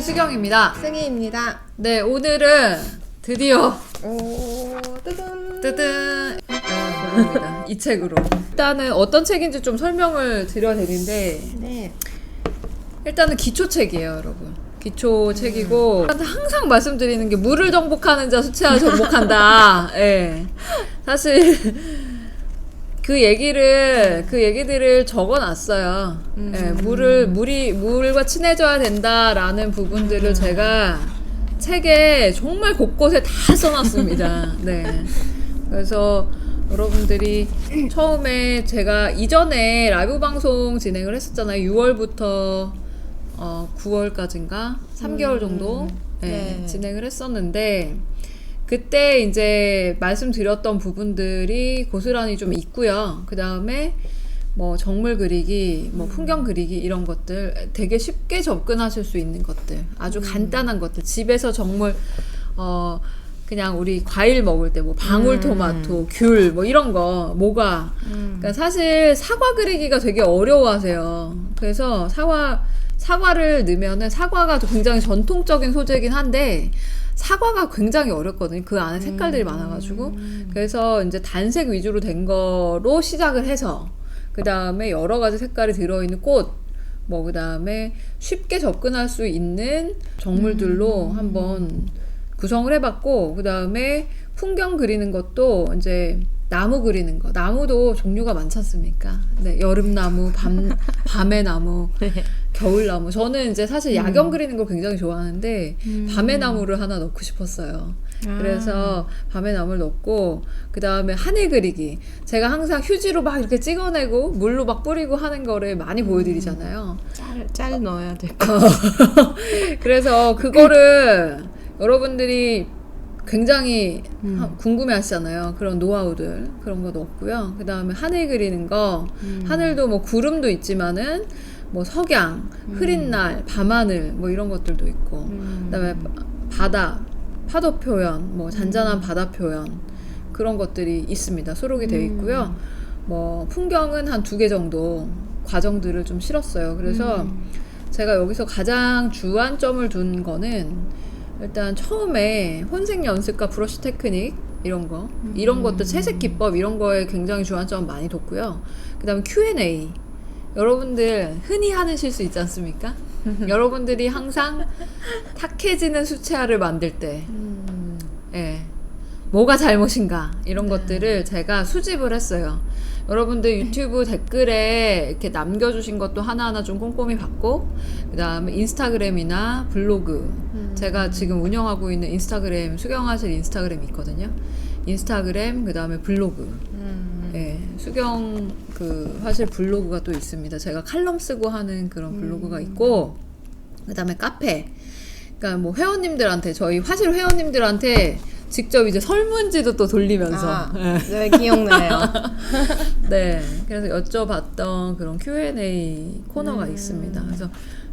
수경입니다. 승희입니다. 네, 오늘은 드디어 오, 뜨든. 뜨든. 이 책으로. 일단은 어떤 책인지 좀 설명을 드려야 되는데 네. 일단은 기초 책이에요, 여러분. 기초 책이고 항상 말씀드리는 게 물을 정복하는 자 수채화 정복한다. 예. 사실 그 얘기를 그 얘기들을 적어놨어요. 음. 예, 물을 물이 물과 친해져야 된다라는 부분들을 제가 책에 정말 곳곳에 다 써놨습니다. 네. 그래서 여러분들이 처음에 제가 이전에 라이브 방송 진행을 했었잖아요. 6월부터 어, 9월까지인가 3개월 정도 네, 네. 진행을 했었는데 그때 이제 말씀드렸던 부분들이 고스란히 좀 있고요. 그 다음에 뭐 정물 그리기, 뭐 풍경 그리기 이런 것들 되게 쉽게 접근하실 수 있는 것들, 아주 간단한 것들, 집에서 정물 어 그냥 우리 과일 먹을 때 뭐 방울 토마토, 귤뭐 이런 거 뭐가. 그러니까 사실 사과 그리기가 되게 어려워하세요. 그래서 사과 사과를 넣으면은 사과가 굉장히 전통적인 소재긴 한데 사과가 굉장히 어렵거든요. 그 안에 색깔들이 많아가지고 그래서 이제 단색 위주로 된 거로 시작을 해서 그 다음에 여러 가지 색깔이 들어있는 꽃. 뭐, 그 다음에 쉽게 접근할 수 있는 정물들로 한번 구성을 해봤고, 그 다음에 풍경 그리는 것도 이제 나무 그리는 거. 나무도 종류가 많지 않습니까? 네, 여름 나무, 밤, 밤의 나무, 겨울나무. 저는 이제 사실 야경 그리는 걸 굉장히 좋아하는데, 밤의 나무를 하나 넣고 싶었어요. 그래서 밤의 나무를 넣고, 그 다음에 하늘 그리기. 제가 항상 휴지로 막 이렇게 찍어내고, 물로 막 뿌리고 하는 거를 많이 보여드리잖아요. 짤, 짤 넣어야 될 거. 그래서 그거를 여러분들이 굉장히 하- 궁금해 하시잖아요. 그런 노하우들. 그런 거 넣었고요. 그 다음에 하늘 그리는 거. 하늘도 뭐 구름도 있지만은 뭐 석양, 흐린 날, 밤하늘 뭐 이런 것들도 있고. 그 다음에 바다, 파도 표현, 뭐 잔잔한 바다 표현. 그런 것들이 있습니다. 수록이 되어 있고요. 뭐 풍경은 한 두 개 정도 과정들을 좀 실었어요. 그래서 제가 여기서 가장 주안점을 둔 거는 일단 처음에 혼색 연습과 브러쉬 테크닉 이런 거 이런 것들 채색 기법 이런 거에 굉장히 주안점을 많이 뒀고요. 그다음에 Q&A 여러분들 흔히 하는 실수 있지 않습니까? 여러분들이 항상 탁해지는 수채화를 만들 때 예. 뭐가 잘못인가 이런 것들을 제가 수집을 했어요. 여러분들 유튜브 댓글에 이렇게 남겨주신 것도 하나하나 좀 꼼꼼히 봤고 그 다음에 인스타그램이나 블로그 제가 지금 운영하고 있는 인스타그램 수경하실 인스타그램이 있거든요. 인스타그램 그 다음에 블로그 예, 수경 그 화실 블로그가 또 있습니다. 제가 칼럼 쓰고 하는 그런 블로그가 있고 그다음에 카페. 그러니까 뭐 회원님들한테 저희 화실 회원님들한테 직접 이제 설문지도 또 돌리면서 아, 예. 네, 기억나요. 네, 그래서 여쭤봤던 그런 Q&A 코너가 있습니다. 그래서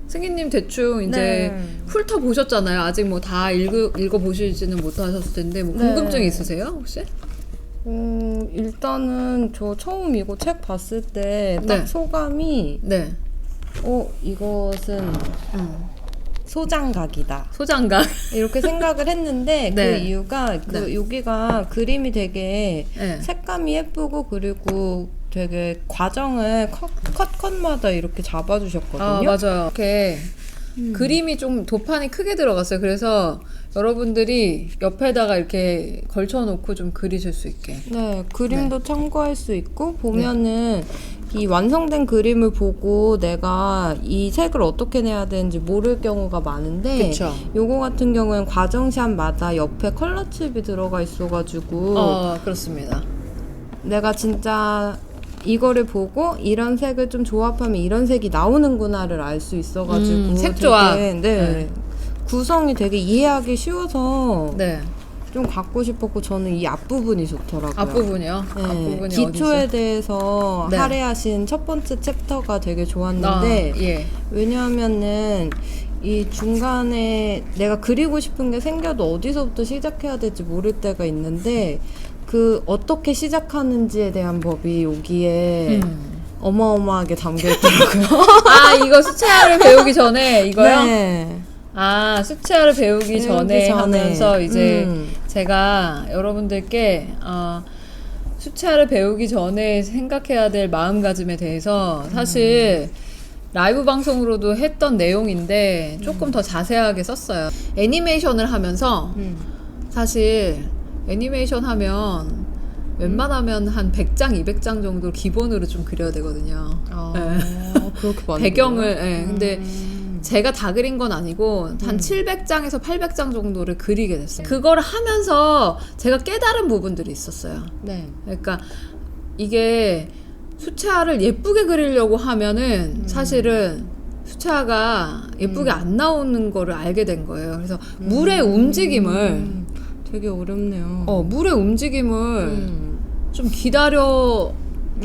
승희님 대충 이제 네. 훑어 보셨잖아요. 아직 뭐 다 읽어 읽어 보시지는 못하셨을 텐데 뭐 네. 궁금증 있으세요 혹시? 음, 일단은 저 처음 이거 책 봤을 때딱 네. 소감이, 네, 어, 이것은 음. 소장각이다. 소장가. 이렇게 생각을 했는데 네. 그 이유가 그 네. 여기가 그림이 되게 네. 색감이 예쁘고 그리고 되게 과정을 컷, 컷 컷마다 이렇게 아 잡아주셨거든요. 맞아요. 이렇게 그림이 좀 도판이 크게 들어갔어요. 그래서 여러분들이 옆에다가 이렇게 걸쳐놓고 좀 그리실 수 있게. 네, 그림도 참고할 수 있고 보면은 이 완성된 그림을 보고 내가 이 색을 어떻게 내야 되는지 모를 경우가 많은데 그쵸. 요거 같은 경우는 과정샷마다 옆에 컬러 칩이 들어가 있어가지고 어 그렇습니다. 내가 진짜 이거를 보고 이런 색을 좀 조합하면 이런 색이 나오는구나를 알 수 있어가지고 음, 색 되게, 조합. 네, 네. 구성이 되게 이해하기 쉬워서 네. 좀 갖고 싶었고 저는 이 앞부분이 좋더라고요. 앞부분이요. 네, 앞부분이 기초에 어디죠? 대해서 네. 할애하신 첫 번째 챕터가 되게 아, 좋았는데 예. 왜냐하면은 이 중간에 내가 그리고 싶은 게 생겨도 어디서부터 시작해야 될지 모를 때가 있는데 그 어떻게 시작하는지에 대한 법이 여기에 음. 어마어마하게 담겨 있더라고요. 아 이거 수채화를 배우기 전에 이거요? 네. 아 수채화를 배우기 전에, 배우기 전에. 하면서 이제 음. 제가 여러분들께 어, 수채화를 배우기 전에 생각해야 될 마음가짐에 대해서 사실 라이브 방송으로도 했던 내용인데 조금 더 자세하게 썼어요. 애니메이션을 하면서 음. 사실 애니메이션 하면 웬만하면 한 100장, 200장 정도 기본으로 좀 그려야 되거든요. 아, 네. 그렇게 많이 배경을? 예, 근데 음. 제가 다 그린 건 아니고 한 700장에서 800장 정도를 그리게 됐어요. 그걸 하면서 제가 깨달은 부분들이 있었어요. 네. 그러니까 이게 수채화를 예쁘게 그리려고 하면은 사실은 수채화가 예쁘게 안 나오는 거를 알게 된 거예요. 그래서 물의 움직임을 음, 되게 어렵네요. 어 물의 움직임을 음. 좀 기다려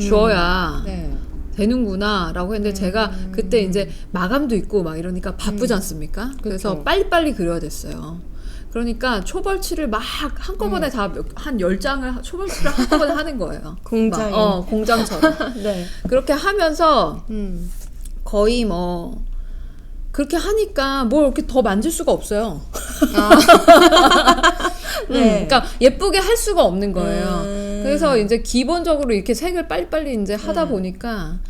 줘야 네. 되는구나라고 했는데 제가 그때 이제 마감도 있고 막 이러니까 바쁘지 않습니까? 그래서 그쵸. 빨리빨리 그려야 됐어요. 그러니까 초벌칠을 막 한꺼번에 다 한 열장을 초벌칠을 한꺼번에 하는 거예요. 공장에. 막, 어, 공장처럼. 네. 그렇게 하면서 음. 거의 뭐 그렇게 하니까 뭘 이렇게 더 만질 수가 없어요. 네. 음, 그러니까 예쁘게 할 수가 없는 거예요. 음. 그래서 이제 기본적으로 이렇게 색을 빨리빨리 이제 하다 네. 보니까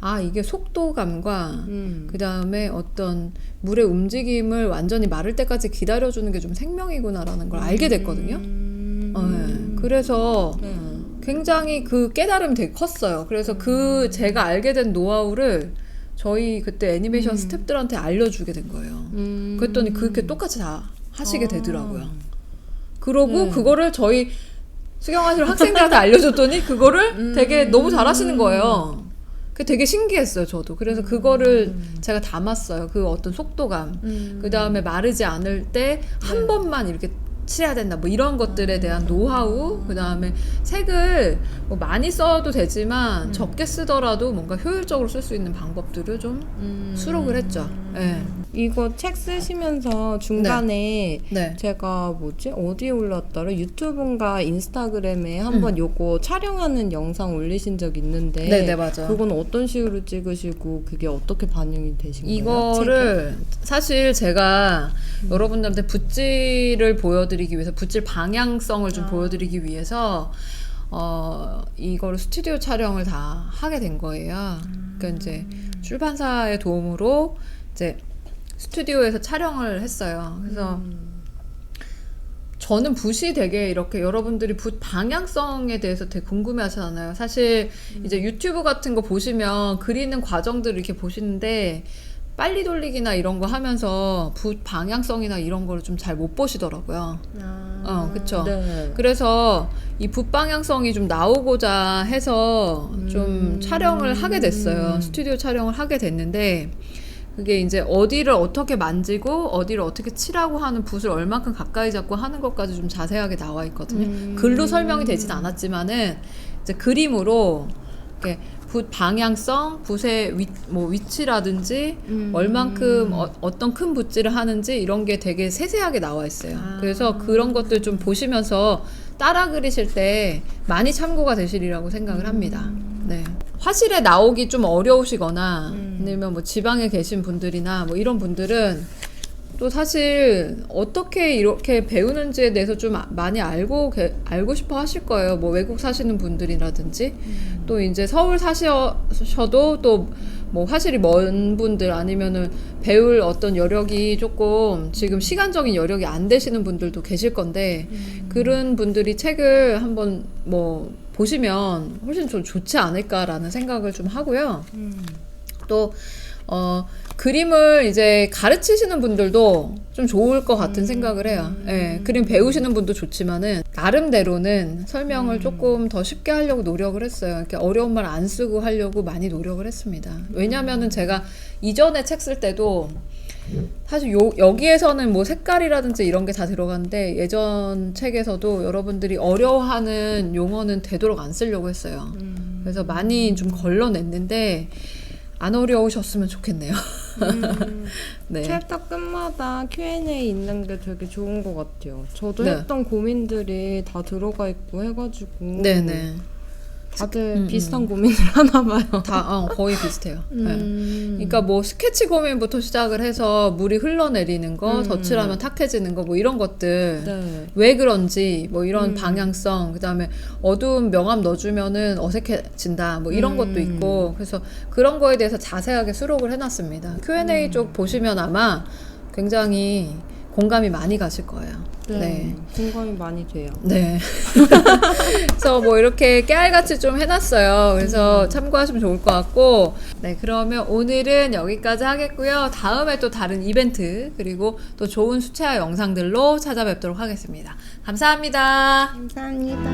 아 이게 속도감과 음. 그 다음에 어떤 물의 움직임을 완전히 마를 때까지 기다려주는 게 좀 생명이구나라는 걸 알게 됐거든요. 음. 어, 네. 그래서 네. 굉장히 그 깨달음이 되게 컸어요. 그래서 그 제가 알게 된 노하우를 저희 그때 애니메이션 스탭들한테 알려주게 된 거예요. 음. 그랬더니 그렇게 똑같이 다 하시게 아. 되더라고요. 그러고 네. 그거를 저희 수경하실 학생들한테 알려줬더니 그거를 되게 너무 잘하시는 거예요. 그 되게 신기했어요, 저도. 그래서 그거를 제가 담았어요. 그 어떤 속도감. 음. 그 다음에 마르지 않을 때한 번만 이렇게 칠해야 된다. 뭐 이런 것들에 대한 노하우. 그 다음에 색을 뭐 많이 써도 되지만 적게 쓰더라도 뭔가 효율적으로 쓸 수 있는 방법들을 좀 음. 수록을 했죠. 네. 이거 책 쓰시면서 중간에 네. 제가 뭐지 어디에 올랐더라 유튜브인가 인스타그램에 한번 요거 촬영하는 영상 올리신 적 있는데 음. 네, 네, 맞아. 그건 어떤 식으로 찍으시고 그게 어떻게 반영이 되신 거예요? 이거를 사실 제가 여러분들한테 붓질을 보여드리기 위해서 붓질 방향성을 좀 보여드리기 위해서 어 이거를 스튜디오 촬영을 다 하게 된 거예요. 그러니까 이제 출판사의 도움으로 이제 스튜디오에서 촬영을 했어요. 그래서 저는 붓이 되게 이렇게 여러분들이 붓 방향성에 대해서 되게 궁금해 하잖아요. 사실 이제 유튜브 같은 거 보시면 그리는 과정들을 이렇게 보시는데 빨리 돌리기나 이런 거 하면서 붓 방향성이나 이런 거를 좀 잘 못 보시더라고요. 아, 어, 그쵸. 네. 그래서 이 붓 방향성이 좀 나오고자 해서 좀 촬영을 하게 됐어요. 스튜디오 촬영을 하게 됐는데 그게 이제 어디를 어떻게 만지고 어디를 어떻게 칠하고 하는 붓을 얼만큼 가까이 잡고 하는 것까지 좀 자세하게 나와 있거든요. 글로 설명이 되진 않았지만은 이제 그림으로 이렇게 붓 방향성, 붓의 위, 뭐 위치라든지 얼만큼 어, 어떤 큰 붓질을 하는지 이런 게 되게 세세하게 나와 있어요. 그래서 그런 것들 좀 보시면서 따라 그리실 때 많이 참고가 되시리라고 생각을 합니다. 네. 화실에 나오기 좀 어려우시거나 아니면 뭐 지방에 계신 분들이나 뭐 이런 분들은 또 사실 어떻게 이렇게 배우는지에 대해서 좀 아- 많이 알고 계- 알고 싶어 하실 거예요. 뭐 외국 사시는 분들이라든지 또 이제 서울 사셔도 또뭐 화실이 먼 분들 아니면은 배울 어떤 여력이 조금 지금 시간적인 여력이 안 되시는 분들도 계실 건데 그런 분들이 책을 한번 뭐 보시면 훨씬 좀 좋지 않을까라는 생각을 좀 하고요. 또 어, 그림을 이제 가르치시는 분들도 좀 좋을 것 같은 생각을 해요. 예, 그림 배우시는 분도 좋지만은 나름대로는 설명을 조금 더 쉽게 하려고 노력을 했어요. 이렇게 어려운 말 안 쓰고 하려고 많이 노력을 했습니다. 왜냐면은 제가 이전에 책 쓸 때도 사실 요, 여기에서는 뭐 색깔이라든지 이런 게 다 들어가는데 예전 책에서도 여러분들이 어려워하는 용어는 되도록 안 쓰려고 했어요. 그래서 많이 좀 걸러냈는데 안 어려우셨으면 좋겠네요. 네. 챕터 끝마다 Q&A 있는 게 되게 좋은 것 같아요. 저도 네. 했던 고민들이 다 들어가 있고 해가지고 네네. 다들 음, 비슷한 고민을 하나 봐요. 다 어, 거의 비슷해요. 네. 음. 그러니까 뭐 스케치 고민부터 시작을 해서 물이 흘러내리는 거, 음. 덧칠하면 탁해지는 거, 뭐 이런 것들. 네. 왜 그런지 뭐 이런 음. 방향성 그다음에 어두운 명암 넣어주면은 어색해진다 뭐 이런 음. 것도 있고 그래서 그런 거에 대해서 자세하게 수록을 해놨습니다 Q&A 음. 쪽 보시면 아마 굉장히 공감이 많이 가실 거예요 네. 네. 공감이 많이 돼요. 네. 그래서 뭐 이렇게 깨알같이 좀 해놨어요. 그래서 참고하시면 좋을 것 같고. 네, 그러면 오늘은 여기까지 하겠고요. 다음에 또 다른 이벤트, 그리고 또 좋은 수채화 영상들로 찾아뵙도록 하겠습니다. 감사합니다. 감사합니다.